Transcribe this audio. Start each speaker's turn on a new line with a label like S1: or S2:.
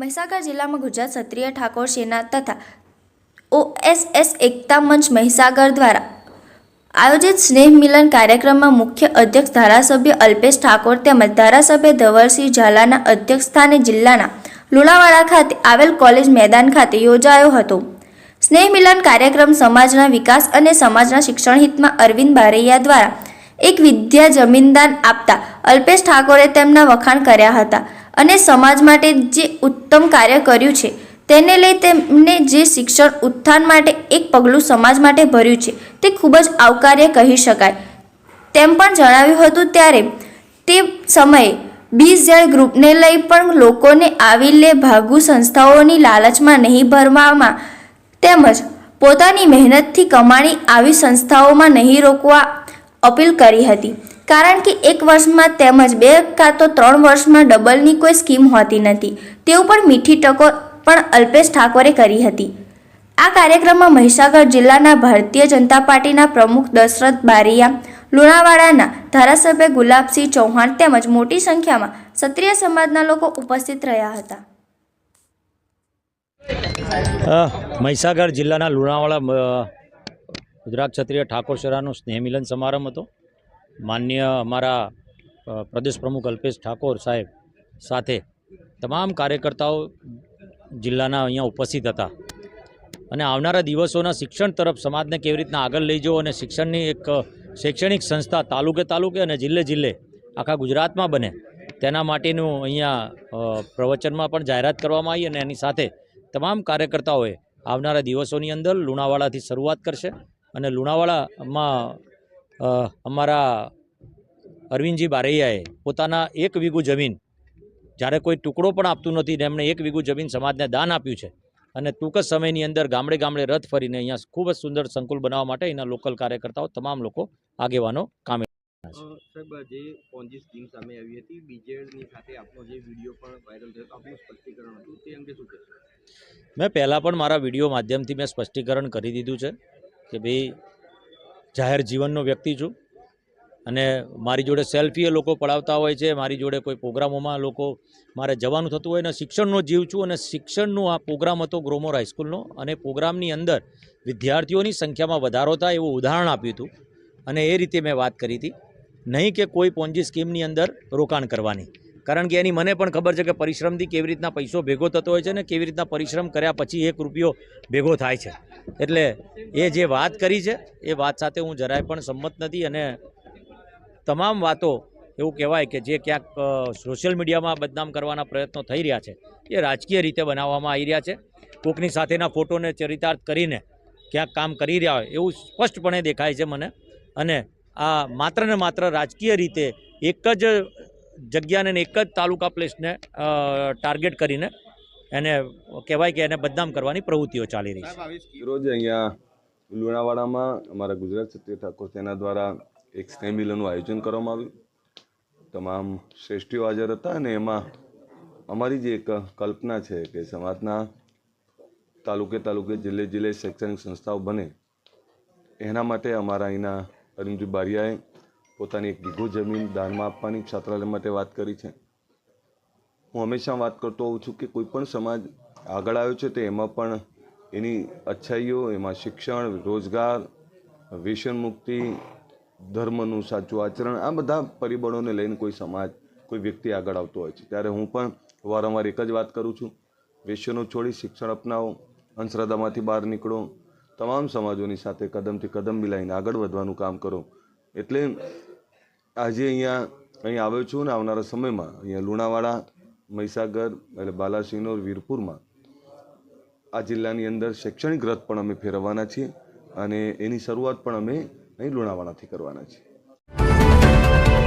S1: મહીસાગર જિલ્લામાં ગુજરાત ક્ષત્રિય ઠાકોર સેના તથા ઓએસએસ એકતા મંચ મહીસાગર દ્વારા આયોજિત સ્નેહ મિલન કાર્યક્રમમાં મુખ્ય અધ્યક્ષ ધારાસભ્ય અલ્પેશ ઠાકોર તેમજ ધારાસભ્ય ધવરસિંહ ઝાલાના અધ્યક્ષસ્થાને જિલ્લાના લુણાવાડા ખાતે આવેલ કોલેજ મેદાન ખાતે યોજાયો હતો. સ્નેહ મિલન કાર્યક્રમ સમાજના વિકાસ અને સમાજના શિક્ષણ હિતમાં અરવિંદ બારૈયા દ્વારા એક વિદ્યા જમીનદાન આપતા અલ્પેશ ઠાકોરે તેમના વખાણ કર્યા હતા. અને સમાજ માટે જે ઉત્તમ કાર્ય કર્યું છે, તેને લઈ તેમને જે શિક્ષણ, ઉત્થાન માટે એક પગલું સમાજ માટે ભર્યું છે, તે ખૂબ જ આવકાર્ય કહી શકાય. તેમ પણ જણાવ્યું હતું ત્યારે, તે સમયે બીસ ઝેડ ગ્રુપને લઈ પણ લોકોને આવી લે ભાગુ સંસ્થાઓની લાલચમાં નહીં ભરવામાં તેમજ પોતાની મહેનતથી કમાણી આવી સંસ્થાઓમાં નહીં રોકવા અપીલ કરી હતી. કારણ કે એક વર્ષમાં તેમજ બે કાં તો ત્રણ વર્ષમાં ડબલની કોઈ સ્કીમ હોતી નથી. તેવું પણ મીઠી ટકોર પણ અલ્પેશ ઠાકોરે કરી હતી. આ કાર્યક્રમમાં મહીસાગર જિલ્લાના ભારતીય જનતા પાર્ટીના પ્રમુખ દશરથ બારિયા, લુણાવાડાના ધારાસભ્ય ગુલાબસિંહ ચૌહાણ તેમજ મોટી સંખ્યામાં ક્ષત્રિય સમાજના લોકો ઉપસ્થિત રહ્યા હતા.
S2: મહીસાગર જિલ્લાના લુણાવાડા ગુજરાત ક્ષત્રિય ઠાકોર શરાનો સ્નેહ મિલન સમારંભ હતો. માન્ય અમારા પ્રદેશ પ્રમુખ અલ્પેશ ઠાકોર સાહેબ સાથે તમામ કાર્યકર્તાઓ જિલ્લાના અહીંયા ઉપસ્થિત હતા. અને આવનારા દિવસોના શિક્ષણ તરફ સમાજને કેવી રીતના આગળ લઈ જવો અને શિક્ષણની એક શૈક્ષણિક સંસ્થા તાલુકે તાલુકે અને જિલ્લે જિલ્લે આખા ગુજરાતમાં બને તેના માટેનું અહીંયા પ્રવચનમાં પણ જાહેરાત કરવામાં આવી અને એની સાથે તમામ કાર્યકર્તાઓએ આવનારા દિવસોની અંદર લુણાવાડાથી શરૂઆત કરશે અને લુણાવાડામાં અમારા અરવિંદજી બારૈયાએ પોતાના એક વીઘું જમીન જ્યારે કોઈ ટુકડો પણ આપતું નથી ને એમણે એક વીઘું જમીન સમાજને દાન આપ્યું છે અને ટૂંક જ સમયની અંદર ગામડે ગામડે રથ ફરીને અહીંયા ખૂબ જ સુંદર સંકુલ બનાવવા માટે એના લોકલ કાર્યકર્તાઓ તમામ લોકો આગેવાનો કામે
S3: સાહેબ જે પોન્જી સ્કીમ સામે આવી હતી બીજેડની સાથે આપનો જે વીડિયો પણ વાયરલ થયો આપનું સ્પષ્ટીકરણ હતું તે અંગે શું કહેશો?
S2: મેં પહેલાં પણ મારા વીડિયો માધ્યમથી મેં સ્પષ્ટીકરણ કરી દીધું છે કે ભાઈ જાહેર જીવનનો વ્યક્તિ છું. અને મારી જોડે સેલ્ફી લોકો પડાવતા હોય છે, મારી જોડે કોઈ પ્રોગ્રામોમાં લોકો મારે જવાનું થતું હોય અને શિક્ષણનો જીવ છું અને શિક્ષણનો આ પ્રોગ્રામ હતો ગ્રોમોર હાઈસ્કૂલનો અને પ્રોગ્રામની અંદર વિદ્યાર્થીઓની સંખ્યામાં વધારો થાય એવું ઉદાહરણ આપ્યું હતું. અને એ રીતે મેં વાત કરી હતી. નહીં કે કોઈ પોન્જી સ્કીમની અંદર રોકાણ કરવાની. કારણ કે એની મને પણ ખબર છે કે પરિશ્રમથી કેવી રીતના પૈસો ભેગો થતો હોય છે ને કેવી રીતના પરિશ્રમ કર્યા પછી એક રૂપિયો ભેગો થાય છે. એટલે એ જે વાત કરી છે, એ વાત સાથે હું જરાય પણ સંમત નથી અને તમામ વાતો એવું કહેવાય કે જે ક્યાંક સોશિયલ મીડિયામાં બદનામ કરવાના પ્રયત્નો થઈ રહ્યા છે, એ રાજકીય રીતે બનાવવામાં આવી રહ્યા છે. કોકની સાથેના ફોટોને ચરિતાર્થ કરીને ક્યાંક કામ કરી રહ્યા હોય એવું સ્પષ્ટપણે દેખાય છે મને. અને આ માત્ર ને માત્ર રાજકીય રીતે એક જ જગ્યાને એક જ તાલુકા પ્લેસને ટાર્ગેટ કરીને એને કહેવાય કે એને બદનામ કરવાની પ્રવૃત્તિઓ ચાલી રહી છે.
S4: રોજ અહીંયા લુણાવાડામાં અમારા ગુજરાત ક્ષત્રિય ઠાકોર સેના દ્વારા એક સ્નેહમિલનનું આયોજન કરવામાં આવ્યું. તમામ શ્રેષ્ઠીઓ હાજર હતા અને એમાં અમારી જે એક કલ્પના છે કે સમાજના તાલુકે તાલુકે જિલ્લે જિલ્લે શૈક્ષણિક સંસ્થાઓ બને, એના માટે અમારા અહીંના અરવિંદજી બારિયાએ પોતાની એક વીઘો જમીન દાનમાં આપવાની છાત્રાલય માટે વાત કરી છે. હું હંમેશા વાત કરતો હોઉં છું કે કોઈ પણ સમાજ આગળ આવ્યો છે તો એમાં પણ એની અચ્છાઈઓ, એમાં શિક્ષણ, રોજગાર વ્યસન મુક્તિ, ધર્મનું સાચું આચરણ, આ બધા પરિબળોને લઈને કોઈ સમાજ, કોઈ વ્યક્તિ આગળ આવતો હોય છે. ત્યારે હું પણ વારંવાર એક જ વાત કરું છું. વ્યસનો છોડી શિક્ષણ અપનાવો, અંધશ્રદ્ધામાંથી બહાર નીકળો, તમામ સમાજોની સાથે કદમથી કદમ મિલાવીને આગળ વધવાનું કામ કરો. એટલે આજે અહીંયા અહીં આવ્યો છું ને આવનારા સમયમાં અહીંયા લુણાવાડા મહીસાગર એટલે બાલાસિનોર વીરપુરમાં આ જિલ્લાની અંદર શૈક્ષણિક રથ પણ અમે ફેરવવાના છીએ અને એની શરૂઆત પણ અમે અહીં લુણાવાડાથી કરવાના છીએ.